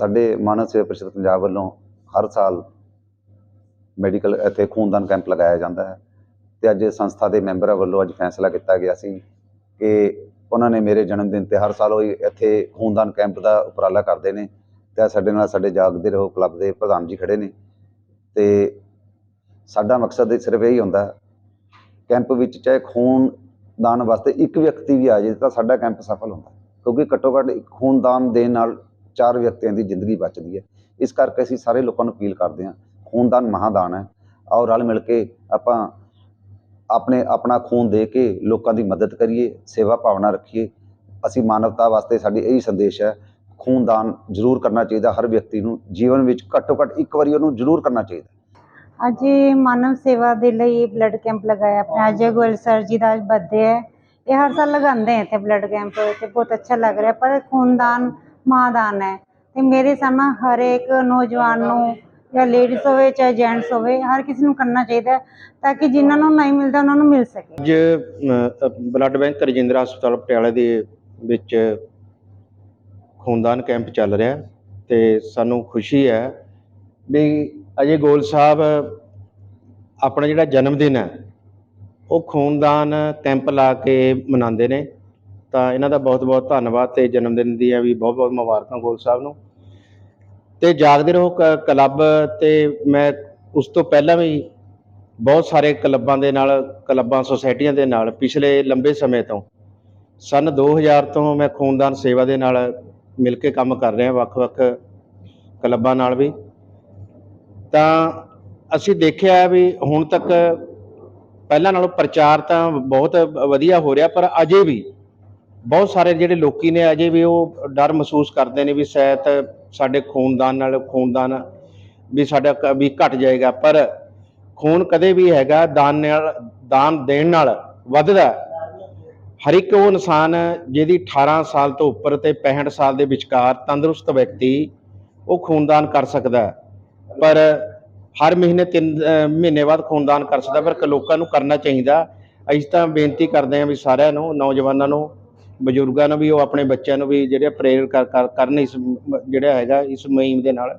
ਸਾਡੇ ਮਾਨਵ ਸੇਵਾ ਪਰਿਸ਼ਦ ਪੰਜਾਬ ਵੱਲੋਂ ਹਰ ਸਾਲ ਮੈਡੀਕਲ ਇੱਥੇ ਖੂਨਦਾਨ ਕੈਂਪ ਲਗਾਇਆ ਜਾਂਦਾ ਹੈ ਤੇ ਅੱਜ ਸੰਸਥਾ ਦੇ ਮੈਂਬਰਾਂ ਵੱਲੋਂ ਅੱਜ ਫੈਸਲਾ ਕੀਤਾ ਗਿਆ ਸੀ ਕਿ ਉਹਨਾਂ ਨੇ ਮੇਰੇ ਜਨਮ ਦਿਨ ਤੇ ਹਰ ਸਾਲ ਉਹ ਇੱਥੇ ਖੂਨਦਾਨ ਕੈਂਪ ਦਾ ਉਪਰਾਲਾ ਕਰਦੇ ਨੇ ਤੇ ਸਾਡੇ ਨਾਲ ਸਾਡੇ ਜਾਗਦੇ ਰਹੋ, ਕਲੱਬ ਦੇ ਪ੍ਰਧਾਨ ਜੀ ਖੜੇ ਨੇ ਤੇ ਸਾਡਾ ਮਕਸਦ ਸਿਰਫ ਇਹੀ ਹੁੰਦਾ ਕੈਂਪ ਵਿੱਚ ਚਾਹੇ ਖੂਨ ਦਾਨ ਵਾਸਤੇ ਇੱਕ ਵਿਅਕਤੀ ਵੀ ਆ ਜਾਏ ਤਾਂ ਸਾਡਾ ਕੈਂਪ ਸਫਲ ਹੁੰਦਾ ਕਿਉਂਕਿ ਘੱਟੋ ਘੱਟ ਇੱਕ ਖੂਨਦਾਨ ਦੇਣ ਨਾਲ ਚਾਰ ਵਿਅਕਤੀਆਂ ਦੀ ਜ਼ਿੰਦਗੀ ਬਚਦੀ ਹੈ। ਇਸ ਕਰਕੇ ਅਸੀਂ ਸਾਰੇ ਲੋਕਾਂ ਨੂੰ ਅਪੀਲ ਕਰਦੇ ਹਾਂ, ਖੂਨਦਾਨ ਮਹਾਦਾਨ ਹੈ। ਆਓ ਰਲ ਮਿਲ ਕੇ ਆਪਾਂ ਆਪਣੇ, ਆਪਣਾ ਖੂਨ ਦੇ ਕੇ ਲੋਕਾਂ ਦੀ ਮਦਦ ਕਰੀਏ, ਸੇਵਾ ਭਾਵਨਾ ਰੱਖੀਏ। ਅਸੀਂ ਮਾਨਵਤਾ ਵਾਸਤੇ ਸਾਡੀ ਇਹੀ ਸੰਦੇਸ਼ ਹੈ, ਖੂਨਦਾਨ ਜ਼ਰੂਰ ਕਰਨਾ ਚਾਹੀਦਾ, ਹਰ ਵਿਅਕਤੀ ਨੂੰ ਜੀਵਨ ਵਿੱਚ ਘੱਟੋ ਘੱਟ ਇੱਕ ਵਾਰੀ ਉਹਨੂੰ ਜ਼ਰੂਰ ਕਰਨਾ ਚਾਹੀਦਾ। ਅੱਜ ਮਾਨਵ ਸੇਵਾ ਦੇ ਲਈ ਬਲੱਡ ਕੈਂਪ ਲਗਾਇਆ ਆਪਣਾ ਅਜੇ ਗੋਇਲ ਸਰ ਜੀ ਦਾ ਅੱਜ ਹੈ। ਇਹ ਹਰ ਸਾਲ ਲਗਾਉਂਦੇ ਹੈ ਇੱਥੇ ਬਲੱਡ ਕੈਂਪ ਤੇ ਬਹੁਤ ਅੱਛਾ ਲੱਗ ਰਿਹਾ, ਪਰ ਖੂਨਦਾਨ ਮਾਂ ਮਹਾਦਾਨ ਹੈ। ਤੇ ਮੇਰੇ ਸਾਹਮਣੇ ਹਰੇਕ ਨੌਜਵਾਨ ਨੂੰ ਜਾਂ ਲੇਡੀਜ਼ ਹੋਵੇ ਚਾਹੇ ਜੈਂਟਸ ਹੋਵੇ, ਹਰ ਕਿਸੇ ਨੂੰ ਕਰਨਾ ਚਾਹੀਦਾ ਤਾਂ ਕਿ ਜਿਨ੍ਹਾਂ ਨੂੰ ਨਹੀਂ ਮਿਲਦਾ, ਉਹਨਾਂ ਨੂੰ ਮਿਲ ਸਕੇ। ਅੱਜ ਬਲੱਡ ਬੈਂਕ ਰਜਿੰਦਰਾ ਹਸਪਤਾਲ ਪਟਿਆਲਾ ਦੇ ਵਿੱਚ ਖੂਨਦਾਨ ਕੈਂਪ ਚੱਲ ਰਿਹਾ ਹੈ ਤੇ ਸਾਨੂੰ ਖੁਸ਼ੀ ਹੈ ਵੀ ਅਜੇ ਗੋਲ ਸਾਹਿਬ ਆਪਣਾ ਜਿਹੜਾ ਜਨਮ ਦਿਨ ਹੈ, ਉਹ ਖੂਨਦਾਨ ਕੈਂਪ ਲਾ ਕੇ ਮਨਾਉਂਦੇ ਨੇ। ਤਾਂ ਇਹਨਾਂ ਦਾ ਬਹੁਤ ਬਹੁਤ ਧੰਨਵਾਦ ਤੇ ਜਨਮ ਦਿਨ ਦੀਆਂ ਵੀ ਬਹੁਤ ਬਹੁਤ ਮੁਬਾਰਕਾਂ ਗੋਲ ਸਾਹਿਬ ਨੂੰ। ਤੇ ਜਾਗਦੇ ਰਹੋ ਕ- ਕਲੱਬ ਤੇ ਮੈਂ ਉਸ ਤੋਂ ਪਹਿਲਾਂ ਵੀ ਬਹੁਤ ਸਾਰੇ ਕਲੱਬਾਂ ਦੇ ਨਾਲ, ਕਲੱਬਾਂ ਸੁਸਾਇਟੀਆਂ ਦੇ ਨਾਲ ਪਿਛਲੇ ਲੰਬੇ ਸਮੇਂ ਤੋਂ, ਸਨ 2000 ਤੋਂ ਮੈਂ ਖੂਨਦਾਨ ਸੇਵਾ ਦੇ ਨਾਲ ਮਿਲ ਕੇ ਕੰਮ ਕਰ ਰਿਹਾ ਵੱਖ-ਵੱਖ ਕਲੱਬਾਂ ਨਾਲ ਵੀ। ਤਾਂ ਅਸੀਂ ਦੇਖਿਆ ਵੀ ਹੁਣ ਤੱਕ ਪਹਿਲਾਂ ਨਾਲੋਂ ਪ੍ਰਚਾਰ ਤਾਂ ਬਹੁਤ ਵਧੀਆ ਹੋ ਰਿਹਾ ਪਰ ਅਜੇ ਵੀ ਬਹੁਤ ਸਾਰੇ ਜਿਹੜੇ ਲੋਕੀ ਨੇ ਅਜੇ ਵੀ ਉਹ ਡਰ ਮਹਿਸੂਸ ਕਰਦੇ ਨੇ ਵੀ ਸ਼ਾਇਦ ਸਾਡੇ ਖੂਨਦਾਨ ਨਾਲ ਖੂਨਦਾਨ ਵੀ ਸਾਡਾ ਕ- ਵੀ ਘਟ ਜਾਏਗਾ, ਪਰ ਖੂਨ ਕਦੇ ਵੀ ਹੈਗਾ ਦਾਨ ਨਾਲ, ਦਾਨ ਦੇਣ ਨਾਲ ਵੱਧਦਾ ਹੈ। ਹਰ ਇੱਕ ਉਹ ਇਨਸਾਨ ਜਿਹਦੀ 18 ਸਾਲ ਤੋਂ ਉੱਪਰ ਤੇ 65 ਸਾਲ ਦੇ ਵਿਚਕਾਰ ਤੰਦਰੁਸਤ ਵਿਅਕਤੀ ਉਹ ਖੂਨਦਾਨ ਕਰ ਸਕਦਾ ਹੈ। ਪਰ ਹਰ ਮਹੀਨੇ ਤਿੰਨ ਮਹੀਨੇ ਬਾਅਦ ਖੂਨਦਾਨ ਕਰ ਸਕਦਾ ਪਰ ਕ- ਲੋਕਾਂ ਨੂੰ ਕਰਨਾ ਚਾਹੀਦਾ ਅਸੀਂ ਤਾਂ ਬੇਨਤੀ ਕਰਦੇ ਹਾਂ ਵੀ ਸਾਰਿਆਂ ਨੂੰ, ਨੌਜਵਾਨਾਂ ਨੂੰ ਬਜ਼ੁਰਗਾਂ ਨੂੰ ਵੀ ਉਹ ਆਪਣੇ ਬੱਚਿਆਂ ਨੂੰ ਵੀ ਜਿਹੜੇ ਕਰ- ਕਰਨ ਇਸ ਜਿਹੜਾ ਹੈਗਾ ਇਸ ਮੁਹਿੰਮ ਦੇ ਨਾਲ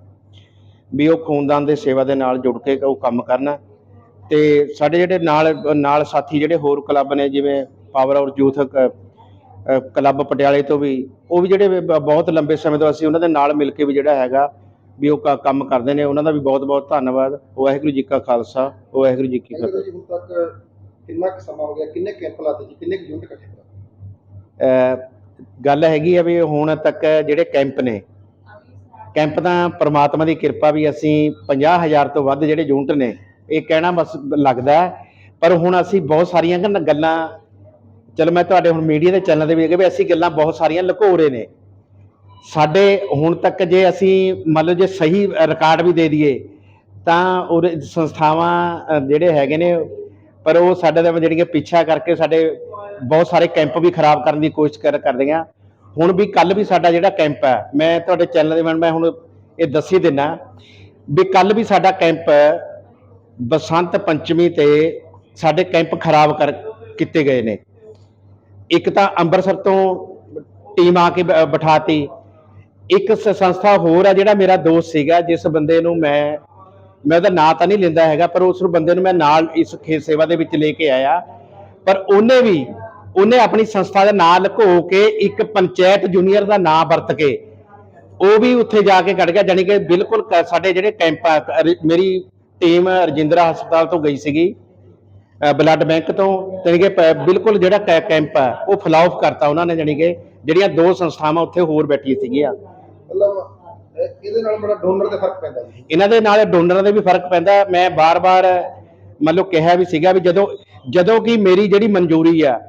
ਵੀ ਉਹ ਖੂਨਦਾਨ ਦੇ ਸੇਵਾ ਦੇ ਨਾਲ ਜੁੜ ਕੇ ਉਹ ਕੰਮ ਕਰਨ। ਤੇ ਸਾਡੇ ਜਿਹੜੇ ਨਾਲ ਨਾਲ ਸਾਥੀ ਜਿਹੜੇ ਹੋਰ ਕਲੱਬ ਨੇ ਜਿਵੇਂ ਪਾਵਰ ਔਰ ਯੂਥ ਕਲੱਬ ਪਟਿਆਲੇ ਤੋਂ ਵੀ ਉਹ ਵੀ ਜਿਹੜੇ ਬਹੁਤ ਲੰਬੇ ਸਮੇਂ ਤੋਂ ਅਸੀਂ ਉਹਨਾਂ ਦੇ ਨਾਲ ਮਿਲ ਕੇ ਵੀ ਜਿਹੜਾ ਹੈਗਾ ਵੀ ਉਹ ਕੰਮ ਕਰਦੇ ਨੇ। ਉਹਨਾਂ ਦਾ ਵੀ ਬਹੁਤ ਬਹੁਤ ਧੰਨਵਾਦ। ਵਾਹਿਗੁਰੂ ਜੀ ਕਾ ਖਾਲਸਾ। ਵਾਹਿਗੁਰੂ ਜੀ ਕੀ ਫਤਿਹ। ਹੁਣ ਤੱਕ ਕਿੰਨਾ ਕੁ ਸਮਾਂ ਹੋ ਗਿਆ? ਕਿੰਨੇ ਕੈਂਪ ਲਾਤੇ ਜੀ? ਕਿੰਨੇ ਕੁ ਯੂਨਿਟ ਇਕੱਠੇ ਗੱਲ ਹੈਗੀ ਆ ਵੀ ਹੁਣ ਤੱਕ ਜਿਹੜੇ ਕੈਂਪ ਨੇ, ਕੈਂਪ ਤਾਂ ਪ੍ਰਮਾਤਮਾ ਦੀ ਕਿਰਪਾ ਵੀ ਅਸੀਂ 50000 ਤੋਂ ਵੱਧ ਜਿਹੜੇ ਯੂਨਿਟ ਨੇ, ਇਹ ਕਹਿਣਾ ਬਸ ਲੱਗਦਾ ਪਰ ਹੁਣ ਅਸੀਂ ਬਹੁਤ ਸਾਰੀਆਂ ਗੱਲਾਂ- ਗੱਲਾਂ, ਚਲੋ ਮੈਂ ਤੁਹਾਡੇ ਹੁਣ ਮੀਡੀਆ ਦੇ ਚੈਨਲ ਤੇ ਵੀ ਹੈਗੇ ਵੀ ਅਸੀਂ ਗੱਲਾਂ ਬਹੁਤ ਸਾਰੀਆਂ ਲੁਕੋ ਰਹੇ ਨੇ। ਸਾਡੇ ਹੁਣ ਤੱਕ ਜੇ ਅਸੀਂ ਮੰਨ ਲਓ ਜੇ ਸਹੀ ਰਿਕਾਰਡ ਵੀ ਦੇ ਦਈਏ, ਤਾਂ ਉਹ ਸੰਸਥਾਵਾਂ ਜਿਹੜੇ ਹੈਗੇ ਨੇ ਪਰ ਉਹ ਸਾਡੇ ਦਾ ਜਿਹੜੀਆਂ ਪਿੱਛਾ ਕਰਕੇ ਸਾਡੇ ਬਹੁਤ ਸਾਰੇ ਕੈਂਪ ਵੀ ਖਰਾਬ ਕਰਨ ਦੀ ਕੋਸ਼ਿਸ਼ ਕਰ ਕਰਦੀਆਂ ਹੁਣ ਵੀ ਕੱਲ ਵੀ ਸਾਡਾ ਜਿਹੜਾ ਕੈਂਪ ਹੈ ਮੈਂ ਤੁਹਾਡੇ ਚੈਨਲ ਦੇ ਮੈਂ ਮੈਂ ਹੁਣ ਇਹ ਦੱਸੀ ਦਿੰਨਾ, ਵੀ ਕੱਲ ਵੀ ਸਾਡਾ ਕੈਂਪ ਬਸੰਤ ਪੰਚਮੀ ਤੇ ਸਾਡੇ ਕੈਂਪ ਖਰਾਬ ਕਰ ਕੀਤੇ ਗਏ ਨੇ। ਇੱਕ ਤਾਂ ਅੰਮ੍ਰਿਤਸਰ ਤੋਂ ਟੀਮ ਆ ਕੇ ਬ- ਬਿਠਾਤੀ। ਇੱਕ ਸੰਸਥਾ ਹੋਰ ਆ ਜਿਹੜਾ ਮੇਰਾ ਦੋਸਤ ਸੀਗਾ, ਜਿਸ ਬੰਦੇ ਨੂੰ ਮੈਂ ਮੈਂ ਉਹਦਾ ਨਾਂ ਤਾਂ ਨਹੀਂ ਲੈਂਦਾ ਹੈਗਾ, ਪਰ ਉਸ ਬੰਦੇ ਨੂੰ ਮੈਂ ਨਾਲ ਇਸ ਖੇਤ ਸੇਵਾ ਦੇ ਵਿੱਚ ਲੈ ਕੇ ਆਇਆ। ਪਰ ਉਹਨੇ ਵੀ, ਉਹਨੇ ਆਪਣੀ ਸੰਸਥਾ ਦਾ ਨਾਂ ਲੁਕੋ ਕੇ ਇੱਕ ਪੰਚਾਇਤ ਜੂਨੀਅਰ ਦਾ ਨਾਂ ਵਰਤ ਕੇ ਉਹ ਵੀ ਉੱਥੇ ਜਾ ਕੇ ਕੱਢ ਗਿਆ, ਜਾਣੀ ਕਿ ਬਿਲਕੁਲ ਸਾਡੇ ਜਿਹੜੇ ਕੈਂਪ ਆ ਮੇਰੀ ਟੀਮ ਰਜਿੰਦਰਾ ਹਸਪਤਾਲ ਤੋਂ ਗਈ ਸੀਗੀ ਬਲੱਡ ਬੈਂਕ ਤੋਂ, ਜਾਣੀ ਕਿ ਬਿਲਕੁਲ ਜਿਹੜਾ ਕੈ- ਕੈਂਪ ਆ, ਉਹ ਫਲਾਉਫ ਕਰਤਾ ਉਹਨਾਂ ਨੇ, ਜਾਣੀ ਕਿ ਜਿਹੜੀਆਂ ਦੋ ਸੰਸਥਾਵਾਂ ਉੱਥੇ ਹੋਰ ਬੈਠੀਆਂ ਸੀਗੀਆਂ। ਇਹ- ਇਹਦੇ ਨਾਲ ਬੜਾ ਡੋਨਰ ਤੇ ਫ਼ਰਕ ਪੈਂਦਾ ਜੀ। ਇਹਨਾਂ ਦੇ ਨਾਲ ਡੋਨਰਾਂ ਦੇ ਵੀ ਫ਼ਰਕ ਪੈਂਦਾ। ਮੈਂ ਬਾਰ-ਬਾਰ ਮੰਨ ਲਓ ਕਿਹਾ ਵੀ ਸੀਗਾ ਵੀ ਜਦੋਂ ਜਦੋਂ ਕਿ ਮੇਰੀ ਜਿਹੜੀ ਮਨਜ਼ੂਰੀ ਆ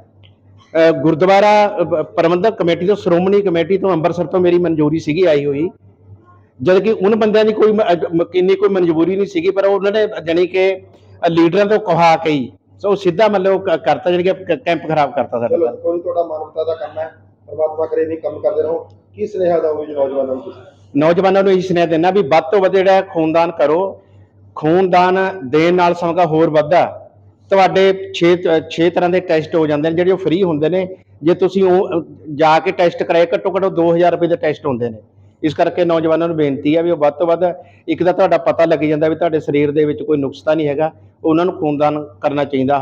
ਅ, ਗੁਰਦੁਆਰਾ ਅ, ਪ- ਪ੍ਰਬੰਧਕ ਕਮੇਟੀ ਤੋਂ ਸ਼੍ਰੋਮਣੀ ਕਮੇਟੀ ਤੋਂ ਅੰਮ੍ਰਿਤਸਰ ਤੋਂ ਮੇਰੀ ਮਨਜ਼ੂਰੀ ਸੀਗੀ ਆਈ ਹੋਈ। ਜਦ ਕਿ ਉਹਨਾਂ ਬੰਦਿਆਂ ਦੀ ਕੋਈ ਮ- ਅ, ਮ- ਇੰਨੀ ਕੋਈ ਮਨਜ਼ੂਰੀ ਨਹੀਂ ਸੀਗੀ ਪਰ ਉਹਨਾਂ ਨੇ ਜਾਣੀ ਕਿ ਅ, ਲੀਡਰਾਂ ਤੋਂ ਕਹਾ ਕੇ ਹੀ ਸੋ ਸਿੱਧਾ ਮੰਨ ਲਓ ਕ- ਕਰਤਾ ਜਾਣੀ ਕਿ ਕ- ਕੈਂਪ ਖਰਾਬ ਕਰਤਾ ਸਾਡਾ ਚਲੋ ਕੋਈ ਤੁਹਾਡਾ ਮਾਨਵਤਾ ਦਾ ਕੰਮ ਹੈ ਪਰਮਾਤਮਾ ਕਰੇ ਨਹੀਂ ਕੰਮ ਕਰਦੇ ਰਹੋ। ਕੀ ਸੁਨੇਹਾ ਦਓਗੇ ਜੀ ਨੌਜਵਾਨਾਂ ਨੂੰ ਤੁਸੀਂ? ਨੌਜਵਾਨਾਂ ਨੂੰ ਇਹ ਸੁਨੇਹਾ ਦਿੰਦਾ ਵੀ ਵੱਧ ਤੋਂ ਵੱਧ ਜਿਹੜਾ ਖੂਨਦਾਨ ਕਰੋ। ਖੂਨਦਾਨ ਦੇਣ ਨਾਲ ਸਮਾਂ ਹੋਰ ਵੱਧਦਾ ਤੁਹਾਡੇ 6 6 ਤਰ੍ਹਾਂ ਦੇ ਟੈਸਟ ਹੋ ਜਾਂਦੇ ਨੇ, ਜਿਹੜੇ ਉਹ ਫ੍ਰੀ ਹੁੰਦੇ ਨੇ। ਜੇ ਤੁਸੀਂ ਉਹ ਜਾ ਕੇ ਟੈਸਟ ਕਰਾਏ, ਘੱਟੋ ਘੱਟ ਉਹ 2000 ਰੁਪਏ ਦੇ ਟੈਸਟ ਹੁੰਦੇ ਨੇ। ਇਸ ਕਰਕੇ ਨੌਜਵਾਨਾਂ ਨੂੰ ਬੇਨਤੀ ਹੈ ਵੀ ਉਹ ਵੱਧ ਤੋਂ ਵੱਧ ਇੱਕ ਤਾਂ ਤੁਹਾਡਾ ਪਤਾ ਲੱਗ ਜਾਂਦਾ ਵੀ ਤੁਹਾਡੇ ਸਰੀਰ ਦੇ ਵਿੱਚ ਕੋਈ ਨੁਕਸ ਤਾਂ ਨਹੀਂ ਹੈਗਾ। ਉਹਨਾਂ ਨੂੰ ਖੂਨਦਾਨ ਕਰਨਾ ਚਾਹੀਦਾ